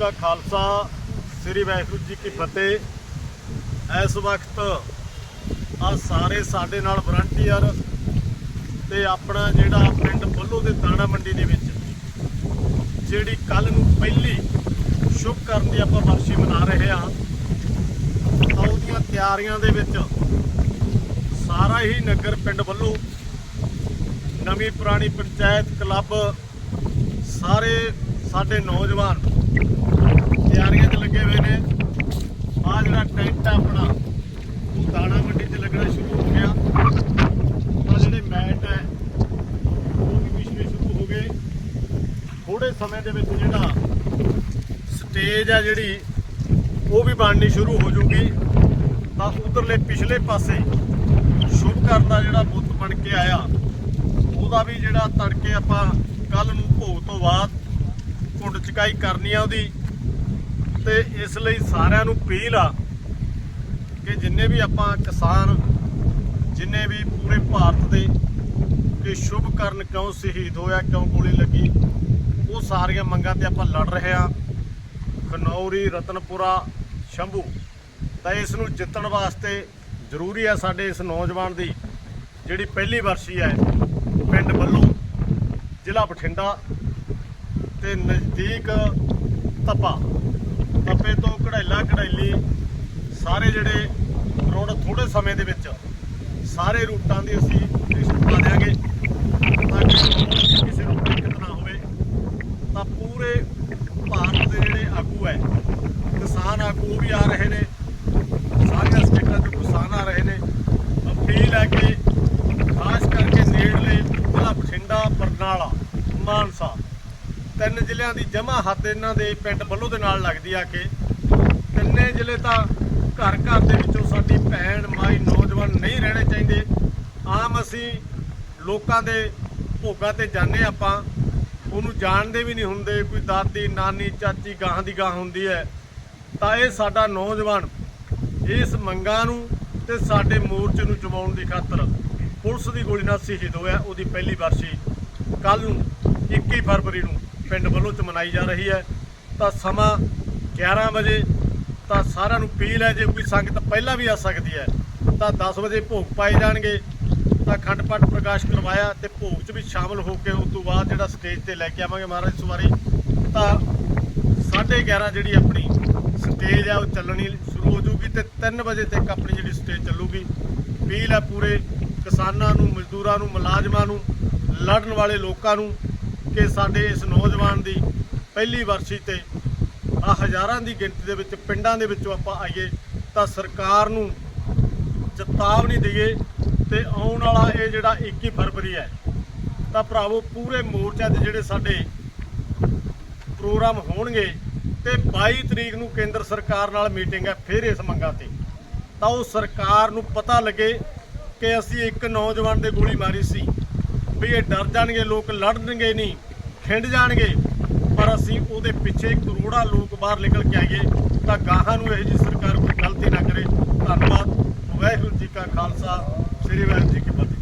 ਕਾ ਖਾਲਸਾ, ਸ੍ਰੀ ਵਾਹਿਗੁਰੂ ਜੀ ਕੀ ਫਤਿਹ। ਇਸ ਵਕਤ ਆ ਸਾਰੇ ਸਾਡੇ ਨਾਲ ਵਲੰਟੀਅਰ ਤੇ ਆਪਣਾ ਜਿਹੜਾ ਪਿੰਡ ਬੱਲੋ ਦੇ ਦਾਣਾ ਮੰਡੀ ਦੇ ਵਿੱਚ, ਜਿਹੜੀ ਕੱਲ ਨੂੰ ਪਹਿਲੀ ਸ਼ੁਭ ਕਰਨ ਦੀ ਆਪਾਂ ਵਰਸ਼ੀ ਮਨਾ ਰਹੇ ਹਾਂ, ਤਾਂ ਉਹਦੀਆਂ ਤਿਆਰੀਆਂ ਦੇ ਵਿੱਚ ਸਾਰਾ ਹੀ ਨਗਰ ਪਿੰਡ ਵੱਲੋਂ ਨਵੀਂ ਪੁਰਾਣੀ ਪੰਚਾਇਤ ਕਲੱਬ, ਸਾਰੇ ਸਾਡੇ ਨੌਜਵਾਨ ਤਿਆਰੀਆਂ 'ਚ ਲੱਗੇ ਹੋਏ ਨੇ। ਆ ਜਿਹੜਾ ਟੈਂਟ ਆ ਆਪਣਾ, ਉਹ ਦਾਣਾ ਮੰਡੀ 'ਚ ਲੱਗਣਾ ਸ਼ੁਰੂ ਹੋ ਗਿਆ। ਆ ਜਿਹੜੇ ਮੈਟ ਹੈ, ਉਹ ਵੀ ਵਿਛਣੇ ਸ਼ੁਰੂ ਹੋ ਗਏ। ਥੋੜੇ ਸਮੇਂ ਦੇ ਵਿੱਚ ਜਿਹੜਾ ਸਟੇਜ ਆ ਜਿਹੜੀ, ਉਹ ਵੀ ਬਣਨੀ ਸ਼ੁਰੂ ਹੋ ਜੂਗੀ। ਤਾਂ ਉਧਰਲੇ ਪਿਛਲੇ ਪਾਸੇ ਸ਼ੁਭ ਕਰਨ ਦਾ ਜਿਹੜਾ ਬੁੱਤ ਬਣ ਕੇ ਆਇਆ, ਉਹਦਾ ਵੀ ਜਿਹੜਾ ਤੜਕੇ ਆਪਾਂ ਕੱਲ ਨੂੰ ਭੋਗ ਤੋਂ ਬਾਅਦ ਕੁੰਡ ਚਕਾਈ ਕਰਨੀ ਆ ਉਹਦੀ। ਤੇ ਇਸ ਲਈ ਸਾਰਿਆਂ ਨੂੰ ਅਪੀਲ ਆ ਕਿ ਜਿੰਨੇ ਵੀ ਆਪਾਂ ਕਿਸਾਨ, ਜਿੰਨੇ ਵੀ ਪੂਰੇ ਭਾਰਤ ਦੇ ਕਿ ਸ਼ੁਭ ਕਰਨ ਕਿਉਂ ਸ਼ਹੀਦ ਹੋਇਆ, ਕਿਉਂ ਗੋਲੀ ਲੱਗੀ, ਉਹ ਸਾਰੀਆਂ ਮੰਗਾਂ ਤੇ ਆਪਾਂ ਲੜ ਰਹੇ ਆ। ਖਨੌਰੀ, ਰਤਨਪੁਰਾ, ਸ਼ੰਭੂ। ਤਾਂ ਇਸ ਨੂੰ ਜਿੱਤਣ ਵਾਸਤੇ ਜ਼ਰੂਰੀ ਹੈ ਸਾਡੇ ਇਸ ਨੌਜਵਾਨ ਦੀ, ਜਿਹੜੀ ਪਹਿਲੀ ਵਰਸ਼ੀ ਹੈ, ਪਿੰਡ ਵੱਲੋਂ ਜ਼ਿਲ੍ਹਾ ਬਠਿੰਡਾ। ਤੇ ਨਜ਼ਦੀਕ ਤਪਾ। ਤਪੇ ਤੋਂ ਕਢਾਈਲਾ ਕਢਾਈਲੀ ਸਾਰੇ ਜਿਹੜੇ ਰੋਡ ਥੋੜੇ ਸਮੇਂ ਦੇ ਵਿੱਚ ਸਾਰੇ ਰੂਟਾਂ ਦੀ ਅਸੀਂ ਲਿਸਟ ਪਾ ਦਿਆਂਗੇ ਤਾਂ ਕਿ ਕਿਸੇ ਨੂੰ ਦਿੱਕਤ ਨਾ ਹੋਵੇ। ਤਾਂ ਪੂਰੇ ਭਾਰਤ ਦੇ ਜਿਹੜੇ ਆਗੂ ਹੈ, ਕਿਸਾਨ ਆਗੂ ਉਹ ਵੀ ਆ ਰਹੇ ਨੇ ਸਾਰੀਆਂ ਸਟੇਟਾਂ ਤੋਂ ਕਿਸਾਨ ਆ ਰਹੇ ਨੇ ਅਪੀਲ ਹੈ ਕਿ ਖਾਸ ਕਰਕੇ ਨੇੜਲੇ ਜ਼ਿਲ੍ਹਾ ਬਠਿੰਡਾ ਬਰਨਾਲਾ ਮਾਨਸਾ ਤਿੰਨ ਜ਼ਿਲ੍ਹਿਆਂ ਦੀ ਜਮਾ ਹੱਦ ਇਹਨਾਂ ਦੇ ਪਿੰਡ ਵੱਲੋਂ ਦੇ ਨਾਲ ਲੱਗਦੀ ਆ ਕੇ। ਤਿੰਨੇ ਜ਼ਿਲ੍ਹੇ ਤਾਂ ਘਰ ਘਰ ਦੇ ਵਿੱਚੋਂ ਸਾਡੀ ਭੈਣ, ਮਾਈ, ਨੌਜਵਾਨ ਨਹੀਂ ਰਹਿਣੇ ਚਾਹੀਦੇ। ਆਮ ਅਸੀਂ ਲੋਕਾਂ ਦੇ ਭੋਗਾਂ ਤੇ ਜਾਂਦੇ ਆਪਾਂ। ਉਹਨੂੰ ਜਾਣਦੇ ਵੀ ਨਹੀਂ ਹੁੰਦੇ, ਕੋਈ ਦਾਦੀ, ਨਾਨੀ, ਚਾਚੀ ਗਾਹਾਂ ਦੀ ਗਾਹ ਹੁੰਦੀ ਹੈ। ਤਾਂ ਇਹ ਸਾਡਾ ਨੌਜਵਾਨ ਇਸ ਮੰਗਾਂ ਨੂੰ ਤੇ ਸਾਡੇ ਮੋਰਚੇ ਨੂੰ ਜਮਾਉਣ ਦੀ ਖਾਤਰ ਪੁਲਿਸ ਦੀ ਗੋਲੀ ਨਾਲ ਸ਼ਹੀਦ ਹੋਇਆ। ਉਹਦੀ ਪਹਿਲੀ ਵਰਸੀ ਕੱਲ ਨੂੰ 21 ਫਰਵਰੀ ਨੂੰ। ਪਿੰਡ ਵੱਲੋਂ ਚ ਮਨਾਈ ਜਾ ਰਹੀ ਹੈ। ਤਾਂ ਸਮਾਂ 11 ਵਜੇ, ਤਾਂ ਸਾਰਿਆਂ ਨੂੰ ਅਪੀਲ ਹੈ ਜੇ ਕੋਈ ਸੰਗਤ ਪਹਿਲਾਂ ਵੀ ਆ ਸਕਦੀ ਹੈ, ਤਾਂ 10 ਵਜੇ ਭੋਗ ਪਾਏ ਜਾਣਗੇ। ਤਾਂ ਖੰਡ ਪਾਠ ਪ੍ਰਕਾਸ਼ ਕਰਵਾਇਆ ਤੇ ਭੋਗ 'ਚ ਵੀ ਸ਼ਾਮਲ ਹੋ ਕੇ ਉਸ ਤੋਂ ਬਾਅਦ ਜਿਹੜਾ ਸਟੇਜ ਤੇ ਲੈ ਕੇ ਆਵਾਂਗੇ ਮਹਾਰਾਜ ਸਵਾਰੀ ਤਾਂ 11:30 ਜਿਹੜੀ ਆਪਣੀ ਸਟੇਜ ਆ, ਉਹ ਚੱਲਣੀ ਸ਼ੁਰੂ ਹੋ ਜੂਗੀ ਤੇ 3 ਵਜੇ ਤੱਕ ਆਪਣੀ ਜਿਹੜੀ ਸਟੇਜ ਚੱਲੂਗੀ। ਅਪੀਲ ਹੈ ਪੂਰੇ ਕਿਸਾਨਾਂ ਨੂੰ, ਮਜ਼ਦੂਰਾਂ ਨੂੰ, ਮੁਲਾਜ਼ਮਾਂ ਨੂੰ, ਲੜਨ ਵਾਲੇ ਲੋਕਾਂ ਨੂੰ ਕਿ ਸਾਡੇ ਇਸ ਨੌਜਵਾਨ ਦੀ ਪਹਿਲੀ ਵਰਸੀ ਤੇ ਆ ਹਜ਼ਾਰਾਂ ਦੀ ਗਿਣਤੀ ਦੇ ਵਿੱਚ ਪਿੰਡਾਂ ਦੇ ਵਿੱਚੋਂ ਆਪਾਂ ਆਈਏ ਤਾਂ ਸਰਕਾਰ ਨੂੰ ਚੇਤਾਵਨੀ ਦਈਏ ਤੇ ਆਉਣ ਵਾਲਾ ਇਹ ਜਿਹੜਾ 21 ਫਰਵਰੀ ਹੈ, ਤਾਂ ਭਰਾਵੋ ਪੂਰੇ ਮੋਰਚਾ ਦੇ ਜਿਹੜੇ ਸਾਡੇ ਪ੍ਰੋਗਰਾਮ ਹੋਣਗੇ ਤੇ 22 ਤਰੀਕ ਨੂੰ ਕੇਂਦਰ ਸਰਕਾਰ ਨਾਲ ਮੀਟਿੰਗ ਹੈ ਫਿਰ ਇਸ ਮੰਗਾਂ ਤੇ। ਤਾਂ ਉਹ ਸਰਕਾਰ ਨੂੰ ਪਤਾ ਲੱਗੇ ਕਿ ਅਸੀਂ ਇੱਕ ਨੌਜਵਾਨ ਦੇ ਗੋਲੀ ਮਾਰੀ ਸੀ। ਵੀ ਇਹ ਡਰ ਜਾਣਗੇ, ਲੋਕ ਲੜਨਗੇ ਨਹੀਂ, ਖਿੰਡ ਜਾਣਗੇ। ਪਰ ਅਸੀਂ ਉਹਦੇ ਪਿੱਛੇ ਕਰੋੜਾਂ ਲੋਕ ਬਾਹਰ ਨਿਕਲ ਕੇ ਆਈਏ, ਤਾਂ ਗਾਹਾਂ ਨੂੰ ਇਹ ਜੀ ਸਰਕਾਰ ਕੋਈ ਗਲਤੀ ਨਾ ਕਰੇ। ਧੰਨਵਾਦ। ਵਾਹਿਗੁਰੂ ਜੀ ਕਾ ਖਾਲਸਾ, ਸ੍ਰੀ ਵਾਹਿਗੁਰੂ ਜੀ ਕੀ ਫਤਿਹ।